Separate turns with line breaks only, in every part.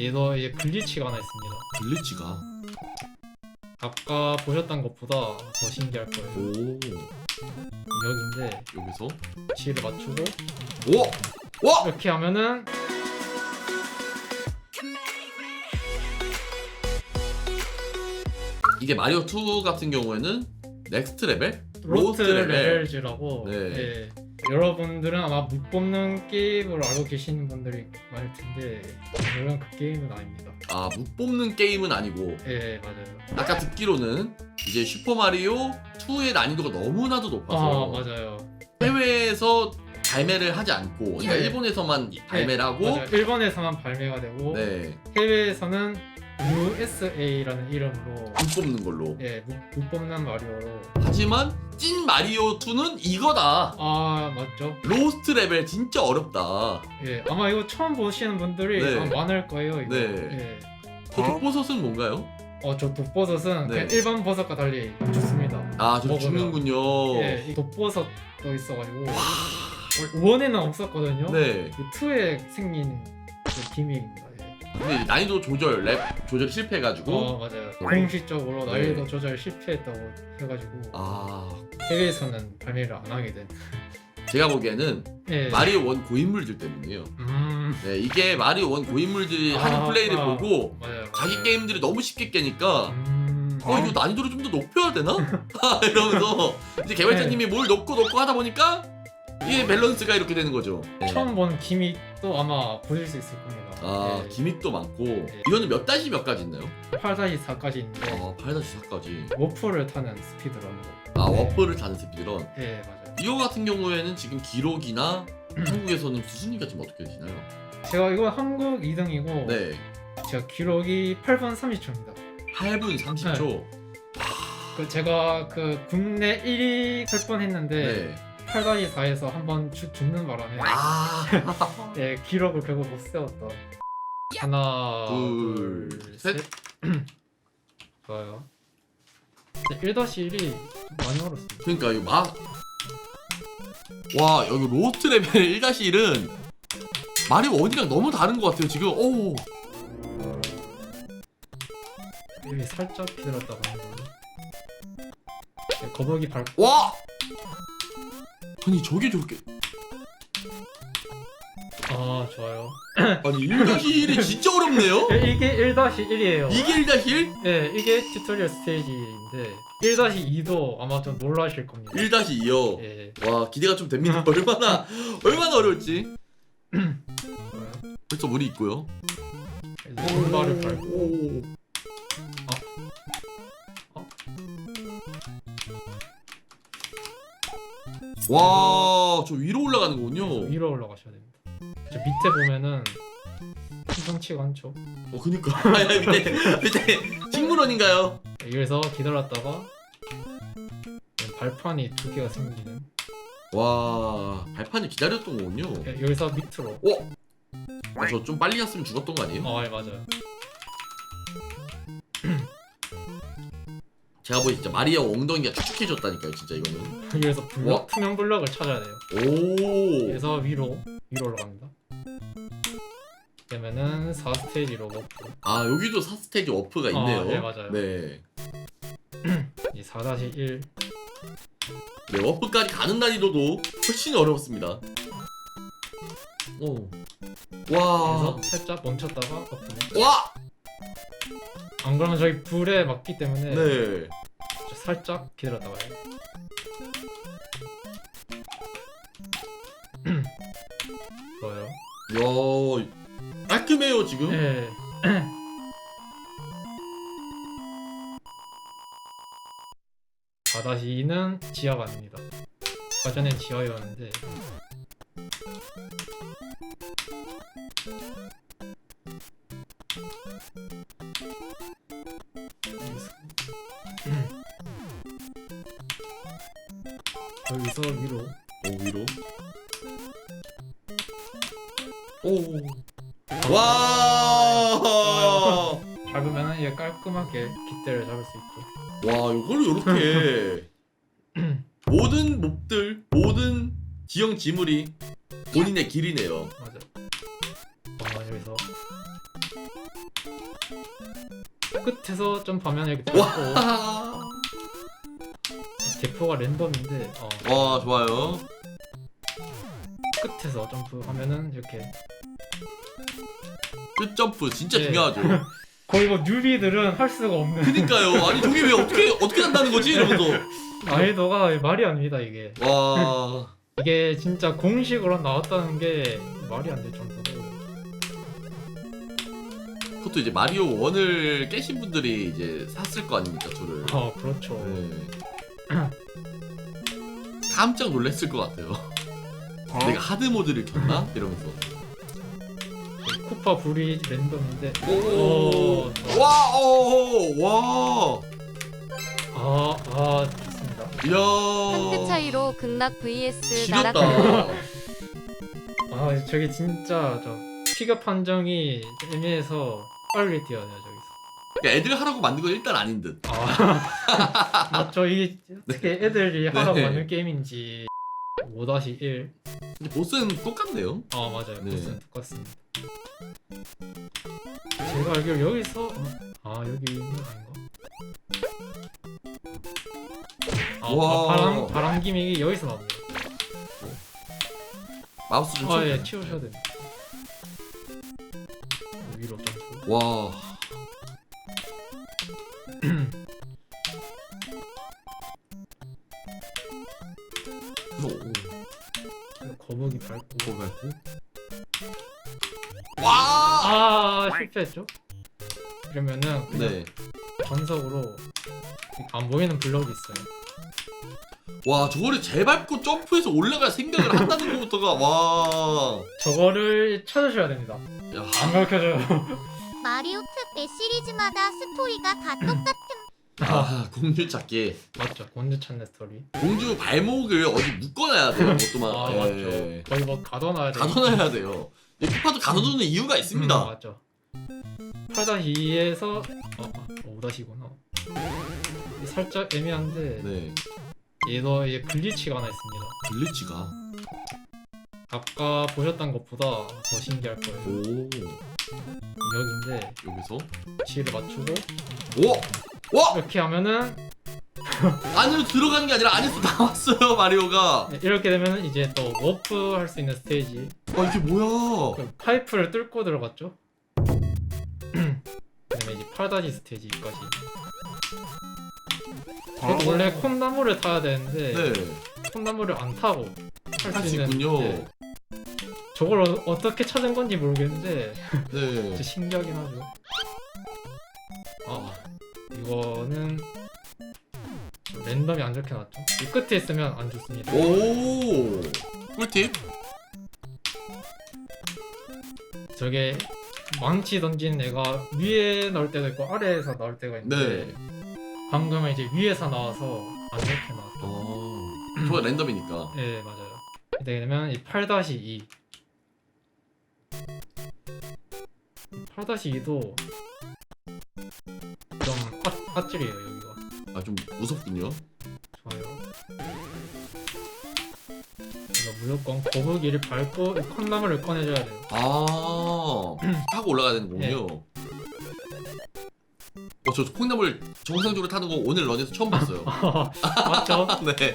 얘도 이제 글리치가 하나 있습니다.
글리치가.
아까 보셨던 것보다 더 신기할 거예요.
오.
여기인데
여기서.
위치를 맞추고
오. 와.
이렇게 하면은
이게 마리오 2 같은 경우에는 넥스트 레벨?
로스트 레벨즈라고
네.
예. 여러분들은 아마 못 뽑는 게임을 알고 계시는 분들이 많을 텐데 물론 그 게임은 아닙니다.
아, 못 뽑는 게임은 아니고
예 맞아요.
아까 듣기로는 이제 슈퍼 마리오 2의 난이도가 너무나도
아
높아서
맞아요.
해외에서 발매를 하지 않고 그러니까
네.
일본에서만 발매를 하고
맞아요. 일본에서만 발매가 되고
네,
해외에서는 USA라는 이름으로
못 뽑는 걸로.
예, 못, 못 뽑는 마리오로
하지만 찐 마리오 2는 이거다.
아 맞죠?
로스트 레벨 진짜 어렵다.
예 아마 이거 처음 보시는 분들이
네.
아마 많을 거예요 이거
네.
예.
그 독보섯은 뭔가요?
어 저 독버섯은
네.
그냥 일반 버섯과 달리 좋습니다
아, 좀
먹으면.
죽는군요.
예, 이 독버섯도 있어가지고 원에는 없었거든요
네.
그 2에 생긴 그 기믹입니다 예.
근데 난이도 조절, 랩 조절 실패해가지고.
어 맞아요 공식적으로
네.
난이도 조절 실패했다고 해가지고
아,
해외에서는 발매를 안 하게 된
제가 보기에는
예.
마리오 1 고인물들 때문이에요.
음
네, 이게 마리오 1 고인물들이
아,
하는 플레이를
아.
보고
맞아요
자기. 게임들이 너무 쉽게 깨니까
음...
어 이거 난이도를 좀 더 높여야 되나? 이러면서 이제 개발자님이
네.
뭘 넣고 넣고 하다 보니까 이게 밸런스가 이렇게 되는 거죠. 네.
처음 본 기믹도 아마 보실 수 있을 겁니다.
아
예.
기믹도 많고 이거는 몇 다시 몇 가지 있나요?
8-4까지 있는데
아 8-4까지
워프를 타는 스피드런으로.
아
네.
워퍼를 타는 스피드런
예 맞아요.
이거 같은 경우에는 지금 기록이나 한국에서는 순위가 지금 어떻게 되시나요?
제가 이거 한국 2등이고
네
제가 기록이 8분 30초입니다.
8분 30초
그 제가 그 국내 1위 할 뻔 했는데
네.
8-4에서 한번 죽- 죽는 바람에
아
예, 기록을 결국 못 세웠던. 하나
둘, 셋.
좋아요. 1-1이 많이 어렵습니다.
그러니까 이거 막. 와 여기 로스트 레벨 1-1은 마리오 어디랑 너무 다른 것 같아요 지금 오
여기 살짝 기다렸다가 하는 걸로. 네, 거북이 밟고
와! 아니 저게 저렇게.
아 좋아요.
아니 1-1이 진짜 어렵네요?
예, 이게 1-1이에요.
이게 1-1?
네 이게 튜토리얼 스테이지인데 1-2도 아마 좀 놀라실 겁니다.
1-2요?
예.
와 기대가 좀 됩니다. 얼마나 얼마나 어려울지. 벌써 물이 있고요.
손발을 밟고
와, 저 위로 올라가는 거군요.
위로 올라가셔야 됩니다 저 밑에 보면은 심상치가 않죠
어, 그니까. 아, 야, 밑에, 밑에 식물원인가요?
네, 여기서 기다렸다가 발판이 두 개가 생기는
와, 발판이 기다렸던 거군요.
예, 여기서 밑으로
어? 아, 저좀 빨리 갔으면 죽었던 거 아니에요?
아 예, 맞아요
제가 보기 진짜 마리아 엉덩이가 축축해졌다니까요, 진짜 이거는.
블럭
와.
투명 블럭을 찾아야 돼요
오.
그래서 위로 위로 올라갑니다. 그러면은 4스테이지로 먹고
아, 여기도 4스테이지 워프가 있네요.
아, 네, 맞아요.
네.
이 4-1
네, 워프까지 가는 난이도도 훨씬 어려웠습니다. 오. 와.
그래서 살짝 멈췄다가 엎으면
와!
안 그러면 저기 불에 맞기 때문에
네.
살짝 기다렸다가 해요. 좋아요.
야, 깔끔해요, 지금.
네. 다시 2는 지하가 아닙니다. 아까 전엔 지하였는데 여기서 위로
오, 위로. 오. 와!
밟으면 얘 깔끔하게 깃대를 잡을 수 있고
와, 이걸 이렇게 모든 몹들, 모든 지형 지물이 본인의 길이네요.
맞아. 아 여기서 끝에서 점프하면 이렇게 밟고
와,
대포가 랜덤인데 어,
와 좋아요.
끝에서 점프하면은 이렇게
끝 점프 진짜
네.
중요하죠.
거의 뭐 뉴비들은 할 수가 없는
그니까요. 아니 저게 왜 어떻게 어떻게 한다는 거지 이러면서
난이도가 말이 안 됩니다 이게
와.
이게 진짜 공식으로 나왔다는 게 말이 안 될 정도로
그것도 이제 마리오 1을 깨신 분들이 이제 샀을 거 아닙니까 저를.
아 그렇죠
네. 깜짝 놀랐을 것 같아요. 내가 하드 모드를 켰나 이러면서.
쿠파 브리 랜덤인데
오.
오,
와, 오, 와.
아, 아 좋습니다
이야.
상대 차이로 극락 vs
지렸다.
나락
아 저게 진짜 저 피겨 판정이 애매해서 빨리 뛰어야 돼요 저기서
그러니까 애들 하라고 만든 건 일단 아닌 듯.
아 맞죠 이게 어떻게 애들이 하라고
네.
만든 게임인지 5-1
근데 보스는 똑같네요.
아 맞아요
네.
무슨 똑같습니다 제가 알기로 여기서 어? 아 여기 있는 거 아닌가? 아,
와.
아 바람 바람 기믹이 여기서 나옵니다
마우스 좀
아예. 치우셔야 됩니다 위로 점프
와.
거북이 밟고
뭐 말고? 와!
아 실패했죠? 그러면은 그냥
네.
전석으로 안 보이는 블럭이 있어요
와, 저거를 재밟고 점프해서 올라갈 생각을 한다는 것부터가 와.
저거를 찾으셔야 됩니다
야.
안 가르쳐줘요
마리오 특매 시리즈마다 스토리가 다 똑같은
아, 공주 찾기.
맞죠 곤즈 찾는 스토리
공주 발목을 어디 묶어놔야 돼요. 그것도만.
아
예.
맞죠 거의 뭐 가둬놔야 돼
가둬놔야 돼요. 이 쿠파도 가둬두는 이유가
음,
있습니다.
맞죠 8-2에서 어, 5-2구나 살짝 애매한데
네.
얘도 이제 글리치가 하나 있습니다
글리치가.
아까 보셨던 것보다 더 신기할 거예요
오.
여기인데
여기서.
G를 맞추고
오! 와!
이렇게 하면은
안으로 들어가는 게 아니라 안에서 나왔어요, 마리오가.
네, 이렇게 되면 이제 또 워프 할 수 있는 스테이지
와, 이게 뭐야?
그 파이프를 뚫고 들어갔죠 그다음에 이제 팔다지 스테이지까지 원래 콩나물을 타야 되는데
아. 네.
콩나물을 안 타고
할할수수
있는
있군요.
네. 저걸 어, 어떻게 찾은 건지 모르겠는데
네.
진짜 신기하긴 하죠 아 이거는 랜덤이 안 적혀놨죠 이 끝에 있으면 안 좋습니다
오. 꿀팁?
저게 망치 던진 애가 위에 나올 때도 있고 아래에서 나올 때가 있는데
네.
방금은 이제 위에서 나와서 안 좋게 나왔죠
어. 저거 랜덤이니까.
네 맞아요 이렇게 되면 이 8-2 8-2도 좀 아, 아찔해요 여기가
아, 좀 무섭군요.
좋아요 이거 무조건 거북이를 밟고 이 콩나물을 꺼내줘야 돼요
아. 타고 올라가야 되는 거군요. 어, 저 콩나물 정상적으로 타는 거 오늘 런에서 처음 봤어요.
맞죠?
네.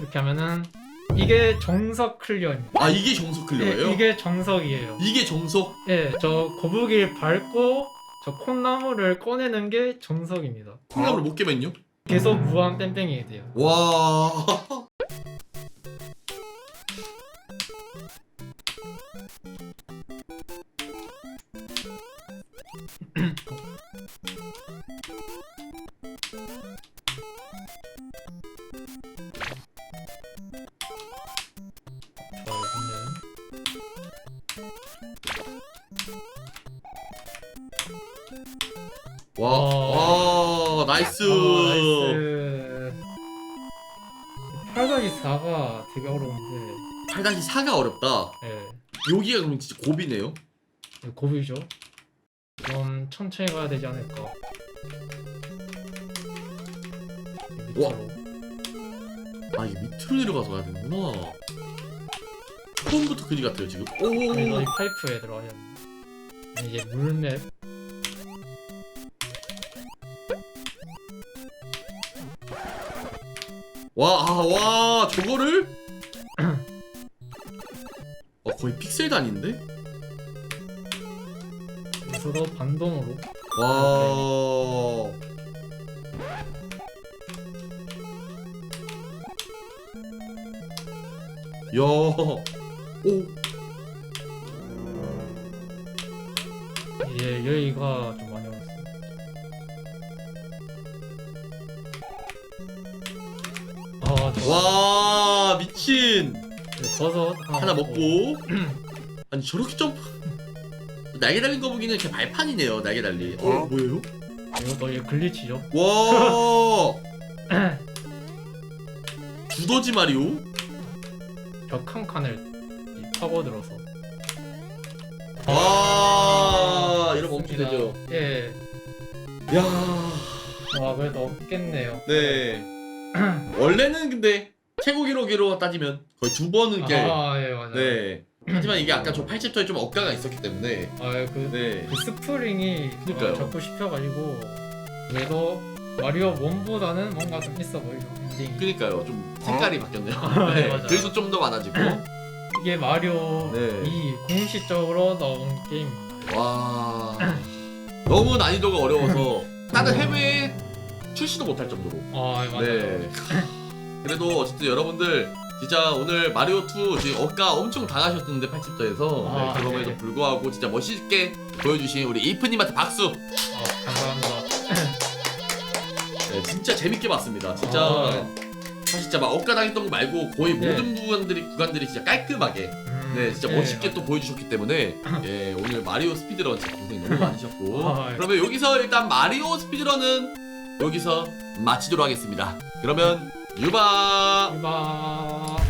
이렇게 하면은 이게 정석 클리어입니다
아, 이게 정석 클리어예요?
네, 이게 정석이에요
이게 정석?
예, 저 거북이를 밟고 저 콩나물을 꺼내는 게 정석입니다
콩나물 못 깨면요?
계속 무한 뺑뺑이 돼요
와. 와.
어.
와, 나이스.
나이스 8 4가 되게 어려운데
8-4가 어렵다.
예,
여기가 그럼 진짜 고비네요.
고비죠 좀 천천히 가야 되지 않을까
와.
밑으로
아 이게 밑으로 내려가서 가야 되는구나 처음부터 그지 같아요 지금
그래서
이오
파이프에 들어가야 돼 이제 물맵
와, 아, 와, 저거를? 어, 거의 픽셀 단인데?
서로 반동으로
와. 야. 오.
예 여기가 좀
와, 미친.
버섯
하나 먹고. 아니, 저렇게 점프. 날개 달린 거 보기는 그냥 발판이네요, 날개 달리. 어, 뭐예요?
이것도 얘 글리치죠.
와. 두더지 마리오?
벽 한 칸을 이 파고들어서.
와, 이러면 엄청. 되죠.
예.
야.
와 그래도 없겠네요.
네. 원래는 근데 최고 기록으로 따지면 거의 두 번은 이렇게
아, 예, 맞아요.
네. 하지만 이게 아까 저 80터에 좀 억가가 있었기 때문에
아, 그,
네.
그 스프링이
그러니까요.
어, 적고 싶어가지고 그래도 마리오 1보다는 뭔가 좀 있어 보이죠 엔딩이.
그니까요. 좀 색깔이 바뀌었네요.
아, 네,
네.
맞아요.
그래서 좀더 많아지고.
이게 마리오
네.
이 공식적으로 나온 게임.
와. 너무 난이도가 어려워서 다른 해외에 출시도 못할 정도로.
아, 맞아요.
네. 그래도 어쨌든 여러분들 진짜 오늘 마리오 2 지금 억가 엄청 당하셨는데 80터에서
아,
네, 그럼에도
네.
불구하고 진짜 멋있게 보여주신 우리 이프님한테 박수.
아, 감사합니다.
네, 진짜 재밌게 봤습니다. 진짜
아.
사실 진짜 막 억가 당했던 거 말고 거의
네.
모든 구간들이 구간들이 진짜 깔끔하게
음,
네 진짜
예,
멋있게. 또 보여주셨기 때문에 예 오늘 마리오 스피드런 진짜 고생 너무 많으셨고
아, 예.
그러면 여기서 일단 마리오 스피드런은 여기서 마치도록 하겠습니다. 그러면 유바.
이봐.